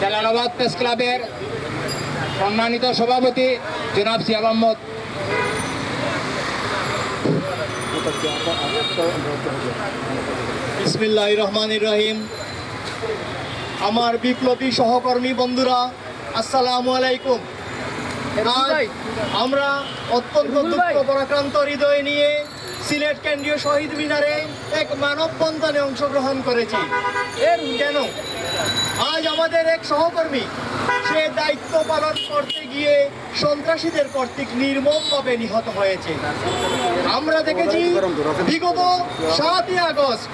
Jalalabad press ক্লাবের সম্মানিত সভাপতি জনাব সিয়াব আহমদ। বিসমিল্লাহ রহমান রহিম। আমার বিপ্লবী সহকর্মী বন্ধুরা আসসালামু আলাইকুম। আমরা অত্যন্ত দুঃখ পরাক্রান্ত হৃদয় নিয়ে সিলেট কেন্দ্রীয় শহীদ মিনারে এক মানব মানববন্ধনে অংশগ্রহণ করেছি। কেন? আজ আমাদের এক সহকর্মী, সে দায়িত্ব পালন করতে গিয়ে সন্ত্রাসীদের কর্তৃক নির্মমভাবে নিহত হয়েছে। আমরা দেখেছি, বিগত সাতই আগস্ট,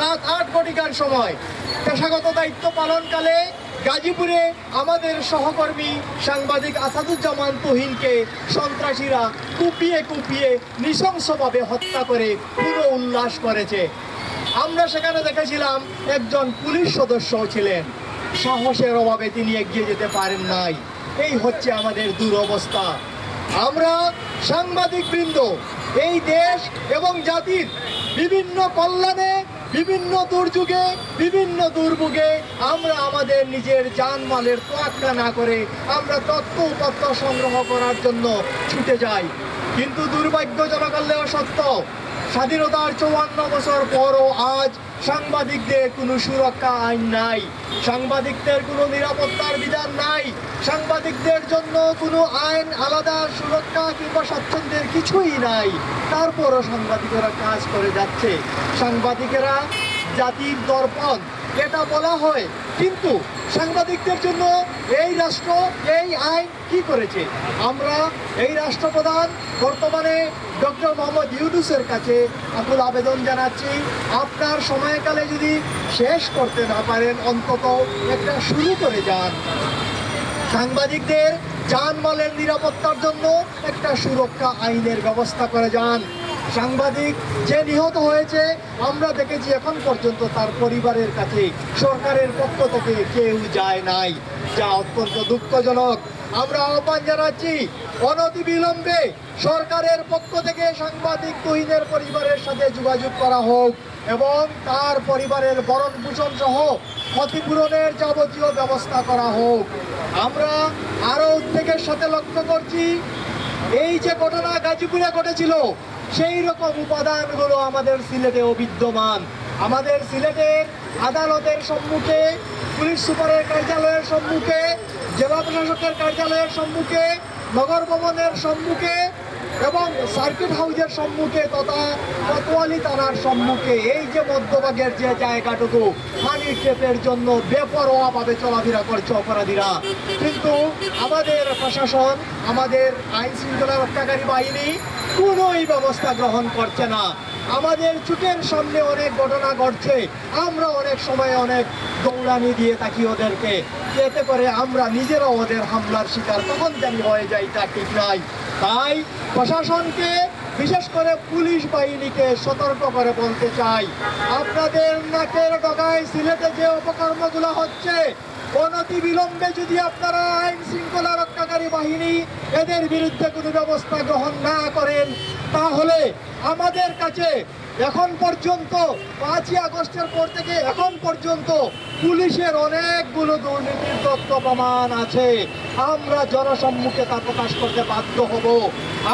রাত আট ঘটিকার সময়, পেশাগত দায়িত্ব পালনকালে গাজীপুরে আমাদের সহকর্মী সাংবাদিক আসাদুজ্জামান তুহিনকে সন্ত্রাসীরা কুপিয়ে কুপিয়ে নৃশংসভাবে হত্যা করে পুরো উল্লাস করেছে। আমরা সেখানে দেখেছিলাম একজন পুলিশ সদস্য ছিলেন। সাহসের অভাবে তিনি এগিয়ে যেতে পারেন নাই। এই হচ্ছে আমাদের দুরবস্থা। আমরা সাংবাদিক বৃন্দ এই দেশ এবং জাতির বিভিন্ন কল্যাণে, বিভিন্ন দুর্যোগে, বিভিন্ন দুর্ভোগে আমরা আমাদের নিজের জানমালের তোয়াক্কা না করে আমরা তথ্য উপাত্ত সংগ্রহ করার জন্য ছুটে যাই। কিন্তু দুর্ভাগ্যজনক হলেও সত্য, স্বাধীনতার চৌয়ান্ন বছর পরও আজ সাংবাদিকদের কোনো সুরক্ষা আইন নাই, সাংবাদিকদের কোনো নিরাপত্তার বিধান নাই, সাংবাদিকদের জন্য কোনো আইন আলাদা, সুরক্ষা কিংবা স্বাচ্ছন্দ্যের কিছুই নাই। তারপরও সাংবাদিকেরা কাজ করে যাচ্ছে। সাংবাদিকেরা জাতির দর্পণ এটা বলা হয়। কিন্তু সাংবাদিকদের জন্য এই রাষ্ট্র, এই আইন কি করেছে? আমরা এই রাষ্ট্রপ্রধান, বর্তমানে ডক্টর মোহাম্মদ ইউনুসের কাছে আকুল আবেদন জানাচ্ছি। আপনার সময়কালে যদি শেষ করতে না পারেন, অন্তত একটা শুরু করে যান। সাংবাদিকদের জানমালের নিরাপত্তার জন্য একটা সুরক্ষা আইনের ব্যবস্থা করে যান। সাংবাদিক যে নিহত হয়েছে, আমরা দেখেছি এখন পর্যন্ত তার পরিবারের কাছে, সরকারের পক্ষ থেকে কেউ যায় নাই। যা অত্যন্ত দুঃখজনক। আমরা আহ্বান জানাচ্ছি অনতি বিলম্বে সরকারের পক্ষ থেকে সাংবাদিক তুহিনের পরিবারের সাথে যোগাযোগ করা হোক এবং তার পরিবারের বরণ পোষণ সহ ক্ষতিপূরণের যাবতীয় ব্যবস্থা করা হোক। আমরা আরও উদ্বেগের সাথে লক্ষ্য করছি এই যে ঘটনা গাজীপুরে ঘটেছিল, সেই রকম উপাদানগুলো আমাদের সিলেটে বিদ্যমান আমাদের সিলেটের আদালতের সম্মুখে, পুলিশ সুপারের কার্যালয়ের সম্মুখে, জেলা প্রশাসকের কার্যালয়ের সম্মুখে, নগর ভবনের সম্মুখে এবং সার্কিট হাউজের সম্মুখে তথা কোতোয়ালি থানার সম্মুখে এই যে মধ্যভাগের যে জায়গাটুকু হানি ট্রেপের জন্য বেপরোয়াভাবে চলাফেরা করছে অপরাধীরা। কিন্তু আমাদের প্রশাসন, আমাদের আইন শৃঙ্খলা রক্ষাকারী বাহিনী কোনোই ব্যবস্থা গ্রহণ করছে না। আমাদের চোখের সামনে অনেক ঘটনা ঘটছে। আমরা অনেক সময় অনেক দৌড়ানি দিয়ে থাকি ওদেরকে। এতে করে আমরা নিজেরাও ওদের হামলার শিকার। তখন জানি হয়ে যাই তা ঠিক নাই। তাই প্রশাসনকে, বিশেষ করে পুলিশ বাহিনীকে সতর্ক করে বলতে চাই। আপনাদের নাকের ডগায় সিলেটে যে অপকর্মগুলো হচ্ছে অনতি বিলম্বে যদি আপনারা আইন শৃঙ্খলা রক্ষাকারী বাহিনী এদের বিরুদ্ধে কোনো ব্যবস্থা গ্রহণ না করেন, তাহলে আমাদের কাছে এখন পর্যন্ত পাঁচই আগস্টের পর থেকে এখন পর্যন্ত পুলিশের অনেকগুলো দুর্নীতির তথ্য প্রমাণ আছে। আমরা জনসম্মুখে তা প্রকাশ করতে বাধ্য হব।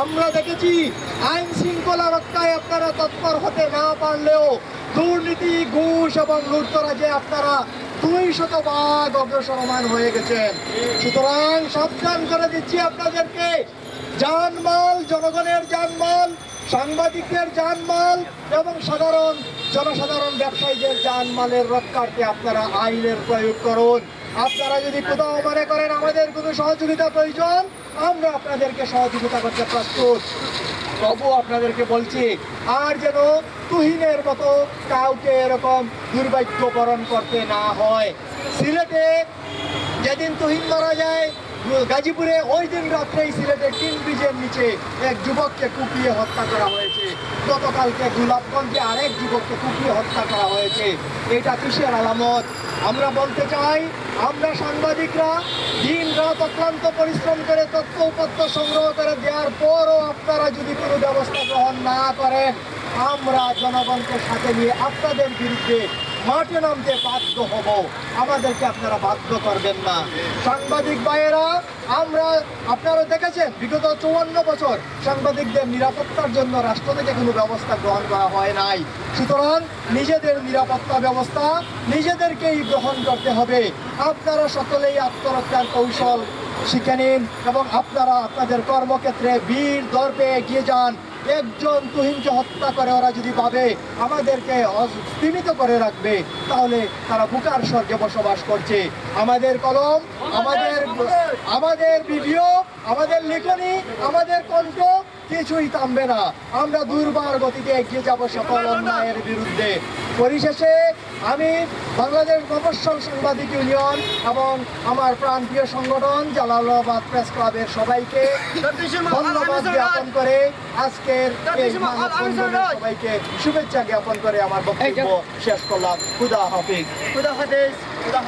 আমরা দেখেছি, আইন শৃঙ্খলা রক্ষায় আপনারা তৎপর হতে না পারলেও দুর্নীতি, ঘুষ এবং লুটতরাজে আপনারা দুই শতভাগ অগ্রসরমান হয়ে গেছেন। সুতরাং সাবধান করে দিচ্ছি আপনাদেরকে। জানমাল জনগণের জানমাল সাংবাদিকদের জানমাল এবং সাধারণ জনসাধারণ ব্যবসায়ীদের জানমালের রক্ষার্থে আপনারা আইনের প্রয়োগ করুন। আপনারা যদি কোথাও মনে করেন, আমাদের কোনো সহযোগিতা প্রয়োজন, আমরা আপনাদেরকে সহযোগিতা করতে প্রস্তুত। তবু আপনাদেরকে বলছি, আর যেন তুহিনের মতো কাউকে এরকম দুর্ভাগ্যবরণ করতে না হয়। সিলেটে যেদিন তুহিন মারা যায় গাজীপুরে ওই দিন রাত্রেই সিলেটের তিন ব্রিজের নিচে এক যুবককে কুপিয়ে হত্যা করা হয়েছে। গতকালকে গোলাপগঞ্জে আরেক যুবককে কুপিয়ে হত্যা করা হয়েছে। এটা কিসের আলামত? আমরা বলতে চাই, আমরা সাংবাদিকরা দিন রাত অক্লান্ত পরিশ্রম করে তথ্য উপত্য সংগ্রহ করে দেওয়ার পরও আপনারা যদি কোনো ব্যবস্থা গ্রহণ না করেন, আমরা জনগণকে সাথে নিয়ে আপনাদের বিরুদ্ধে মাঠে নামতে বাধ্য হব। আমাদেরকে আপনারা বাধ্য করবেন না। সাংবাদিক ভাইয়েরা, আমরা, আপনারা দেখেছেন, বিগত চুয়ান্ন বছর সাংবাদিকদের নিরাপত্তার জন্য রাষ্ট্র থেকে কোনো ব্যবস্থা গ্রহণ করা হয় নাই। সুতরাং নিজেদের নিরাপত্তা ব্যবস্থা নিজেদেরকেই গ্রহণ করতে হবে। আপনারা সকলেই আত্মরক্ষার কৌশল শিখে নিন এবং আপনারা আপনাদের কর্মক্ষেত্রে বীর দর্পে এগিয়ে যান। একজন তুহিনকে হত্যা করে ওরা যদি ভাবে আমাদেরকে স্তীমিত করে রাখবে তাহলে তারা বুকার স্বর্গে বসবাস করছে। আমাদের কলম আমাদের আমাদের ভিডিও আমাদের লেখনী আমাদের কণ্ঠ কিছুই থামবে না। আমরা দুর্বার গতিতে এগিয়ে যাব সকল অন্যায়ের বিরুদ্ধে। পরিশেষে আমি বাংলাদেশ মফস্বল সাংবাদিক ইউনিয়ন এবং আমার প্রান্তীয় সংগঠন জালালাবাদ প্রেস ক্লাবের সবাইকে ধন্যবাদ জ্ঞাপন করে আজকের সবাইকে শুভেচ্ছা জ্ঞাপন করে আমার বক্তব্য শেষ করলাম। খুদা হাফিজ। খুদা হাফেজ!